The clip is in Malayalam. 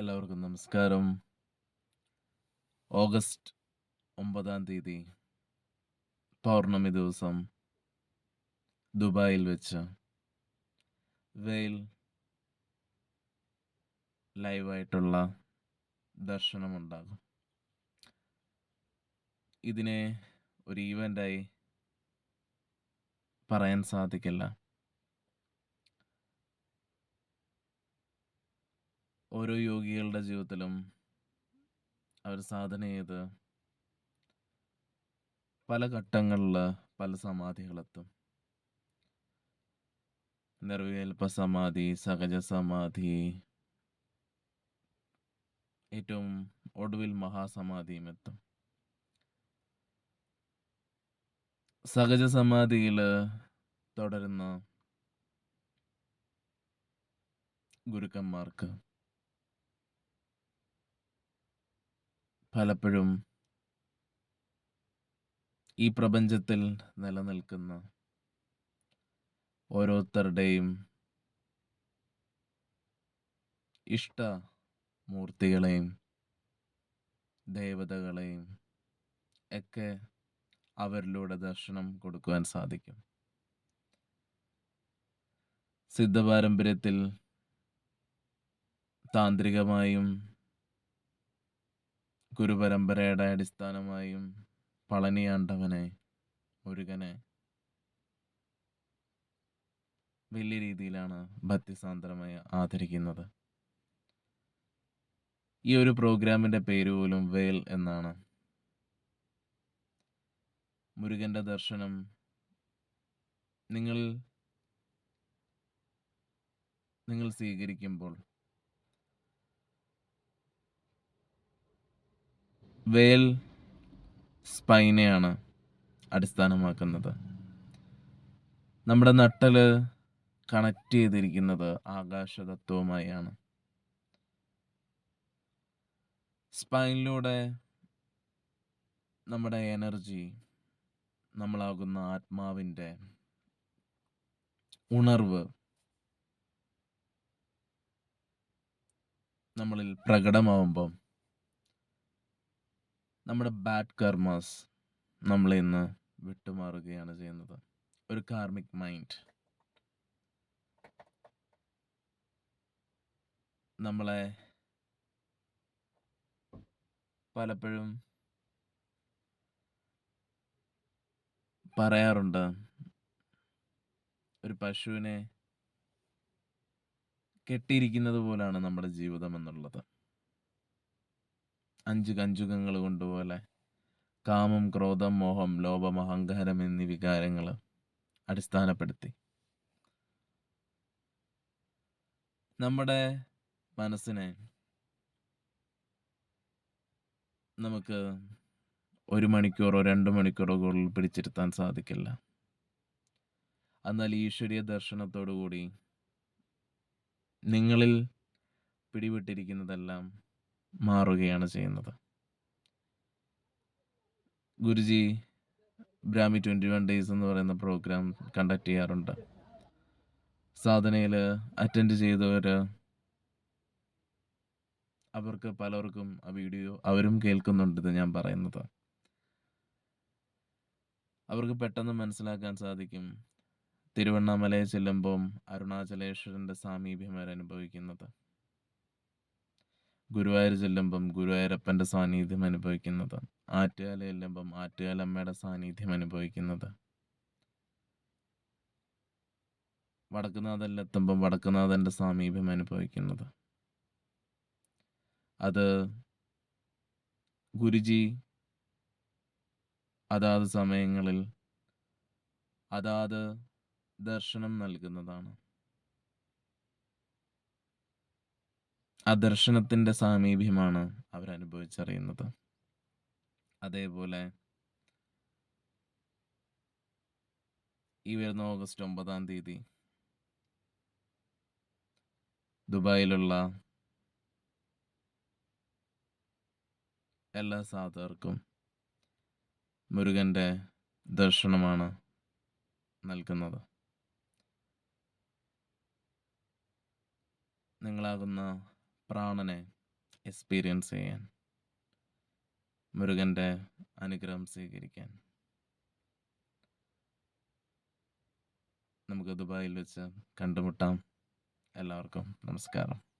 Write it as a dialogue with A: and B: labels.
A: എല്ലാവർക്കും നമസ്കാരം. ഓഗസ്റ്റ് ഒമ്പതാം തീയതി പൗർണമി ദിവസം ദുബായിൽ വെച്ച് വെയിൽ ലൈവായിട്ടുള്ള ദർശനമുണ്ടാകും. ഇതിനെ ഒരു ഈവന്റായി പറയാൻ സാധിക്കില്ല. ഓരോ യോഗികളുടെ ജീവിതത്തിലും അവർ സാധന ചെയ്ത് പല ഘട്ടങ്ങളിൽ പല സമാധികളെത്തും. നിർവികൽപ്പ സമാധി സഹജ സമാധി ഏറ്റവും ഒടുവിൽ മഹാസമാധിയും എത്തും. സഹജ സമാധിയിൽ തുടരുന്ന ഗുരുക്കന്മാർക്ക് പലപ്പോഴും ഈ പ്രപഞ്ചത്തിൽ നിലനിൽക്കുന്ന ഓരോരുത്തരുടെയും ഇഷ്ട മൂർത്തികളെയും ദേവതകളെയും ഒക്കെ അവരിലൂടെ ദർശനം കൊടുക്കുവാൻ സാധിക്കും. സിദ്ധ പാരമ്പര്യത്തിൽ താന്ത്രികമായും ഗുരുപരമ്പരയുടെ അടിസ്ഥാനമായും പളനിയാണ്ടവനെ മുരുകനെ വലിയ രീതിയിലാണ് ഭക്തിസാന്ദ്രമായി ആദരിക്കുന്നത്. ഈ ഒരു പ്രോഗ്രാമിന്റെ പേര് പോലും വേൽ എന്നാണ്. മുരുകന്റെ ദർശനം നിങ്ങൾ നിങ്ങൾ സ്വീകരിക്കുമ്പോൾ വേൽ സ്പൈനെയാണ് അടിസ്ഥാനമാക്കുന്നത്. നമ്മുടെ നട്ടൽ കണക്ട് ചെയ്തിരിക്കുന്നത് ആകാശതത്വവുമായാണ്. സ്പൈനിലൂടെ നമ്മുടെ എനർജി നമ്മളാകുന്ന ആത്മാവിന്റെ ഉണർവ് നമ്മളിൽ പ്രകടമാവുമ്പം നമ്മുടെ ബാഡ് കർമാസ് നമ്മൾ ഇന്ന് വിട്ടുമാറുകയാണ് ചെയ്യുന്നത്. ഒരു കാർമിക് മൈൻഡ് നമ്മളെ പലപ്പോഴും പറയാറുണ്ട് ഒരു പശുവിനെ കെട്ടിയിരിക്കുന്നത് പോലാണ് നമ്മുടെ ജീവിതം എന്നുള്ളത് അഞ്ച് കഞ്ചുകങ്ങൾ കൊണ്ടുപോലെ. കാമം ക്രോധം മോഹം ലോഭം അഹങ്കാരം എന്നീ വികാരങ്ങൾ അടിസ്ഥാനപ്പെടുത്തി. നമ്മുടെ മനസ്സിനെ നമുക്ക് ഒരു മണിക്കൂറോ രണ്ട് മണിക്കൂറോ കൂടുതൽ പിടിച്ചിരുത്താൻ സാധിക്കില്ല. എന്നാൽ ഈശ്വരീയ ദർശനത്തോടു കൂടി നിങ്ങളിൽ പിടിവിട്ടിരിക്കുന്നതെല്ലാം മാറുകയാണ് ചെയ്യുന്നത്. Guruji Brahmi twenty one days എന്ന് പറയുന്ന പ്രോഗ്രാം കണ്ടക്ട് ചെയ്യാറുണ്ട്. സാധനയിൽ അറ്റൻഡ് ചെയ്തവർ അവർക്ക് പലർക്കും ആ വീഡിയോ അവരും കേൾക്കുന്നുണ്ട് ഇത് ഞാൻ പറയുന്നത്. അവർക്ക് പെട്ടെന്ന് മനസ്സിലാക്കാൻ സാധിക്കും. തിരുവണ്ണാമലയിൽ ചെല്ലുമ്പം അരുണാചലേശ്വരന്റെ സാമീപ്യം അവർ ഗുരുവായൂർ ചെല്ലുമ്പം ഗുരുവായൂരപ്പന്റെ സാന്നിധ്യം അനുഭവിക്കുന്നത്. ആറ്റുകാല ചെല്ലുമ്പം ആറ്റുകാലമ്മയുടെ സാന്നിധ്യം അനുഭവിക്കുന്നത്. വടക്കുനാഥനിലെത്തുമ്പം വടക്കുനാഥന്റെ സാമീപ്യം അനുഭവിക്കുന്നത്. അത് ഗുരുജി അതാത് സമയങ്ങളിൽ അതാത് ദർശനം നൽകുന്നതാണ്. ആ ദർശനത്തിന്റെ സാമീപ്യമാണ് അവരനുഭവിച്ചറിയുന്നത്. അതേപോലെ ഈ വരുന്ന ഓഗസ്റ്റ് ഒമ്പതാം തീയതി ദുബായിലുള്ള എല്ലാ സാധകർക്കും മുരുകന്റെ ദർശനമാണ് നൽകുന്നത്. നിങ്ങളാകുന്ന പ്രാണനെ എക്സ്പീരിയൻസ് ചെയ്യാൻ മുരുകന്റെ അനുഗ്രഹം സ്വീകരിക്കാൻ. നമുക്ക് ദുബായിൽ വെച്ച് കണ്ടുമുട്ടാം. എല്ലാവർക്കും നമസ്കാരം.